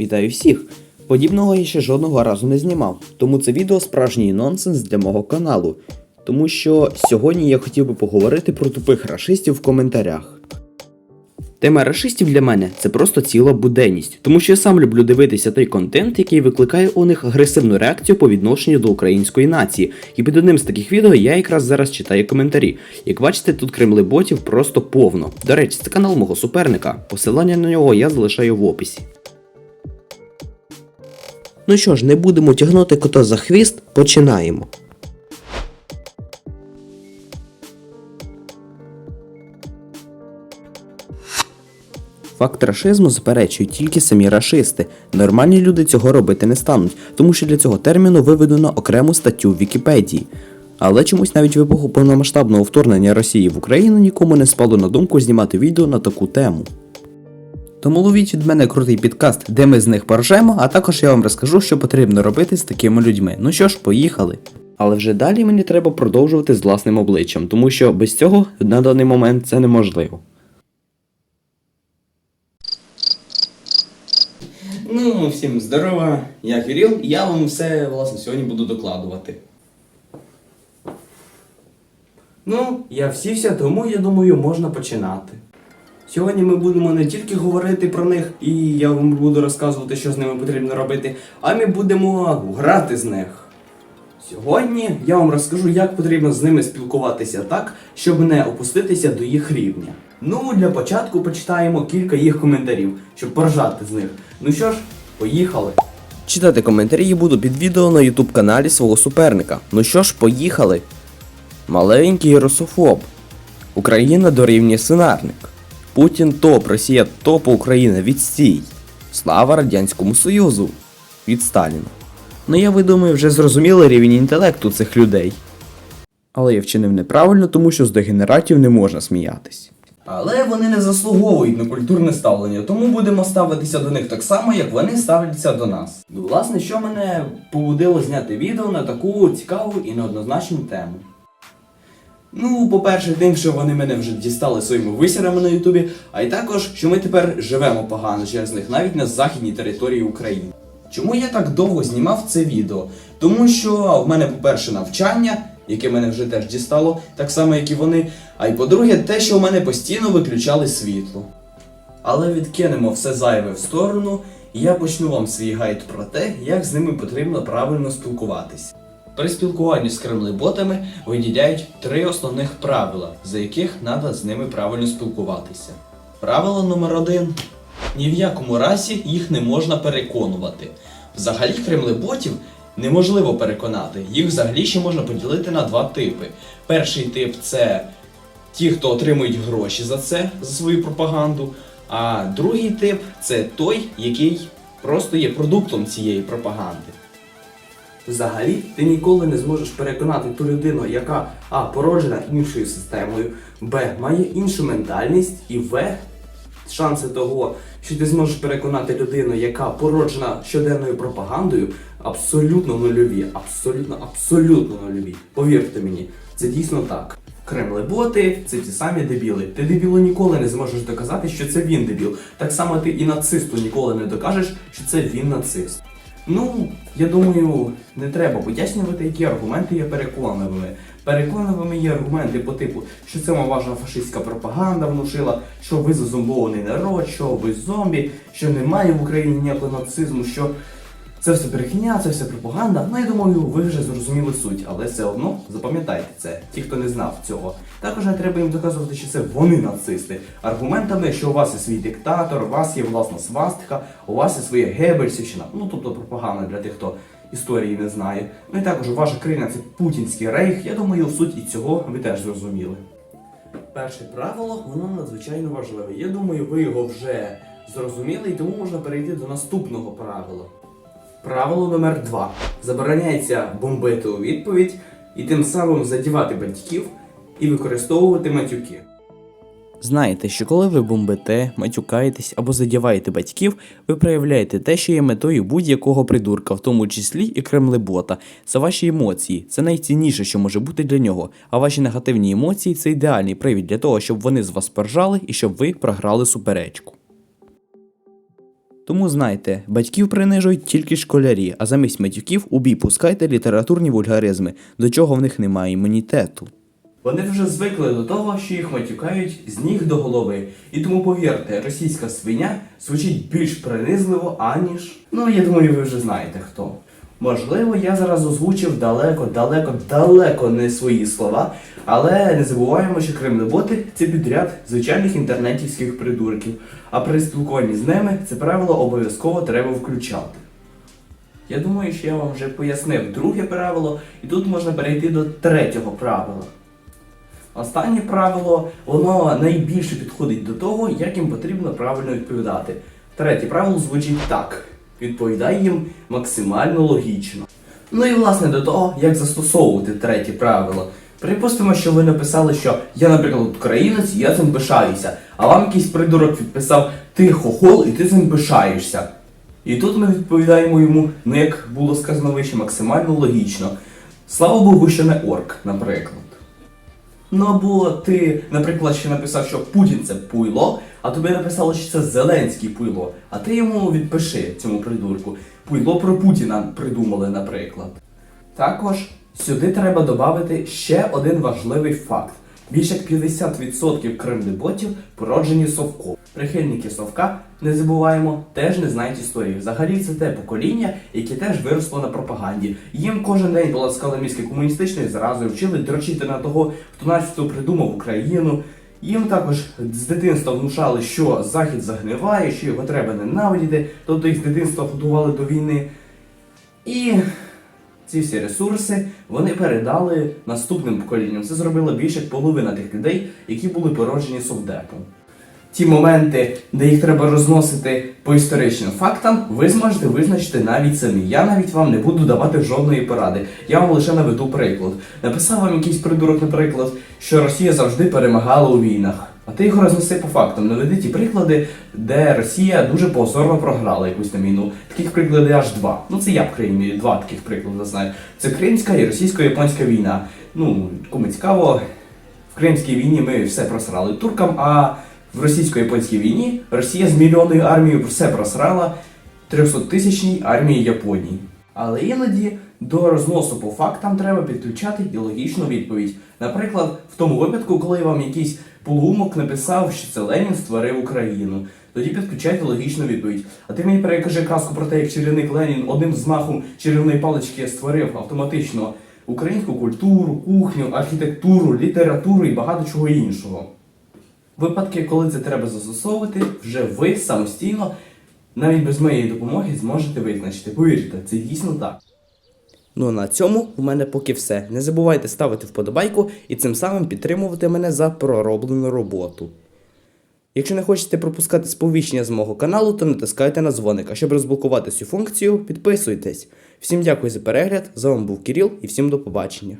Вітаю всіх! Подібного я ще жодного разу не знімав, тому це відео справжній нонсенс для мого каналу. Тому що сьогодні я хотів би поговорити про тупих рашистів в коментарях. Тема рашистів для мене це просто ціла буденність, тому що я сам люблю дивитися той контент, який викликає у них агресивну реакцію по відношенню до української нації. І під одним з таких відео я якраз зараз читаю коментарі. Як бачите, тут кремлеботів просто повно. До речі, це канал мого суперника. Посилання на нього я залишаю в описі. Ну що ж, не будемо тягнути кота за хвіст, починаємо. Факт рашизму заперечують тільки самі рашисти. Нормальні люди цього робити не стануть, тому що для цього терміну виведено окрему статтю в Вікіпедії. Але чомусь навіть в епоху повномасштабного вторгнення Росії в Україну нікому не спало на думку знімати відео на таку тему. Тому ловіть від мене крутий підкаст, де ми з них поржемо, а також я вам розкажу, що потрібно робити з такими людьми. Ну що ж, поїхали. Але вже далі мені треба продовжувати з власним обличчям, тому що без цього на даний момент це неможливо. Ну, всім здорова, я Кирил, я вам все власне сьогодні буду докладувати. Ну, я всівся, тому я думаю, можна починати. Сьогодні ми будемо не тільки говорити про них, і я вам буду розказувати, що з ними потрібно робити, а ми будемо грати з них. Сьогодні я вам розкажу, як потрібно з ними спілкуватися так, щоб не опуститися до їх рівня. Ну, для початку почитаємо кілька їх коментарів, щоб поржати з них. Ну що ж, поїхали. Читати коментарі буду під відео на ютуб каналі свого суперника. Ну що ж, поїхали. Маленький русофоб. Україна дорівнює свинарник. Путін топ, Росія топ, Україна відстій. Слава Радянському Союзу. Від Сталіна. Ну я ви думаю, вже зрозуміли рівень інтелекту цих людей. Але я вчинив неправильно, тому що з дегенератів не можна сміятись. Але вони не заслуговують на культурне ставлення, тому будемо ставитися до них так само, як вони ставляться до нас. Власне, що мене побудило зняти відео на таку цікаву і неоднозначну тему. Ну, по-перше, тим, що вони мене вже дістали своїми висірами на Ютубі, а й також, що ми тепер живемо погано через них, навіть на західній території України. Чому я так довго знімав це відео? Тому що в мене, по-перше, навчання, яке мене вже теж дістало, так само, як і вони. А й по-друге, те, що в мене постійно виключали світло. Але відкинемо все зайве в сторону, і я почну вам свій гайд про те, як з ними потрібно правильно спілкуватись. При спілкуванні з кремлеботами виділяють три основних правила, за яких треба з ними правильно спілкуватися. Правило номер один. Ні в якому разі їх не можна переконувати. Взагалі кремлеботів неможливо переконати. Їх взагалі ще можна поділити на два типи. Перший тип це ті, хто отримують гроші за це, за свою пропаганду. А другий тип це той, який просто є продуктом цієї пропаганди. Взагалі, ти ніколи не зможеш переконати ту людину, яка А. породжена іншою системою, Б. має іншу ментальність, і В. Шанси того, що ти зможеш переконати людину, яка породжена щоденною пропагандою, абсолютно нульові. Абсолютно, абсолютно нульові. Повірте мені, це дійсно так. Кремлеботи це ті самі дебіли. Ти дебілу ніколи не зможеш доказати, що це він дебіл. Так само ти і нацисту ніколи не докажеш, що це він нацист. Ну, я думаю, не треба пояснювати, які аргументи є переконливими. Переконливими є аргументи по типу, що це ваша фашистська пропаганда внушила, що ви зазомбований народ, що ви зомбі, що немає в Україні ніякого нацизму, що це все брехня, це все пропаганда. Ну я думаю, ви вже зрозуміли суть, але все одно запам'ятайте це, ті, хто не знав цього. Також не треба їм доказувати, що це вони нацисти. Аргументами, що у вас є свій диктатор, у вас є власна свастика, у вас є своє Гебельсівщина, ну тобто пропаганда для тих, хто історії не знає. Ну і також ваша країна це путінський рейх. Я думаю, суть і цього ви теж зрозуміли. Перше правило, воно надзвичайно важливе. Я думаю, ви його вже зрозуміли, і тому можна перейти до наступного правила. Правило номер 2 Забороняється бомбити у відповідь і тим самим задівати батьків і використовувати матюки. Знаєте, що коли ви бомбите, матюкаєтесь або задіваєте батьків, ви проявляєте те, що є метою будь-якого придурка, в тому числі і кремлебота. Це ваші емоції, це найцінніше, що може бути для нього. А ваші негативні емоції це ідеальний привід для того, щоб вони з вас поржали і щоб ви програли суперечку. Тому знайте, батьків принижують тільки школярі, а замість матюків у бій пускайте літературні вульгаризми, до чого в них немає імунітету. Вони вже звикли до того, що їх матюкають з ніг до голови. І тому повірте, російська свиня звучить більш принизливо, аніж. Ну, я думаю, ви вже знаєте хто. Можливо, я зараз озвучив далеко, далеко, далеко не свої слова, але не забуваємо, що кремлеботи це підряд звичайних інтернетівських придурків. А при спілкуванні з ними це правило обов'язково треба включати. Я думаю, що я вам вже пояснив друге правило, і тут можна перейти до третього правила. Останнє правило, воно найбільше підходить до того, як їм потрібно правильно відповідати. Третє правило звучить так: відповідай їм максимально логічно. Ну і власне до того, як застосовувати третє правило. Припустимо, що ви написали, що я, наприклад, українець, я цим пишаюся, а вам якийсь придурок відписав ти хохол і ти цим пишаєшся. І тут ми відповідаємо йому, ну як було сказано вище, максимально логічно. Слава Богу, що не орк, наприклад. Ну або ти, наприклад, ще написав, що Путін це пуйло, а тобі написало, що це Зеленський пуйло, а ти йому відпиши цьому придурку. Пуйло про Путіна придумали, наприклад. Також сюди треба додати ще один важливий факт. Більше як 50% кремлеботів породжені совком. Прихильники совка, не забуваємо, теж не знають історії. Взагалі це те покоління, яке теж виросло на пропаганді. Їм кожен день полоскали мізки комуністичної зрази, вчили дрочити на того, хто начебто придумав Україну. Їм також з дитинства внушали, що Захід загниває, що його треба ненавидіти, тобто їх з дитинства готували до війни. І ці всі ресурси вони передали наступним поколінням. Це зробила більше половина тих людей, які були породжені совдепом. Ті моменти, де їх треба розносити по історичним фактам, ви зможете визначити навіть самі. Я навіть вам не буду давати жодної поради. Я вам лише наведу приклад. Написав вам якийсь придурок, наприклад, що Росія завжди перемагала у війнах. А ти його рознеси по фактам. Наведи ті приклади, де Росія дуже позорно програла якусь там війну. Таких прикладів аж два. Ну це я в країні два таких приклади знаю. Це Кримська і російсько-японська війна. Ну, кому цікаво, в Кримській війні ми все просрали туркам, а в російсько-японській війні Росія з мільйонною армією все просрала 300-тисячній армії Японії. Але іноді до розносу по фактам треба підключати і логічну відповідь. Наприклад, в тому випадку, коли вам якийсь полуумок написав, що це Ленін створив Україну. Тоді підключайте логічну відповідь. А ти мені перекажи казку про те, як чарівник Ленін одним змахом чарівної палички створив автоматично українську культуру, кухню, архітектуру, літературу і багато чого іншого. Випадки, коли це треба застосовувати, вже ви самостійно, навіть без моєї допомоги, зможете визначити. Повірте, це дійсно так. Ну а на цьому в мене поки все. Не забувайте ставити вподобайку і цим самим підтримувати мене за пророблену роботу. Якщо не хочете пропускати сповіщення з мого каналу, то натискайте на дзвоник. А щоб розблокувати цю функцію, підписуйтесь. Всім дякую за перегляд. З вами був Кирил і всім до побачення.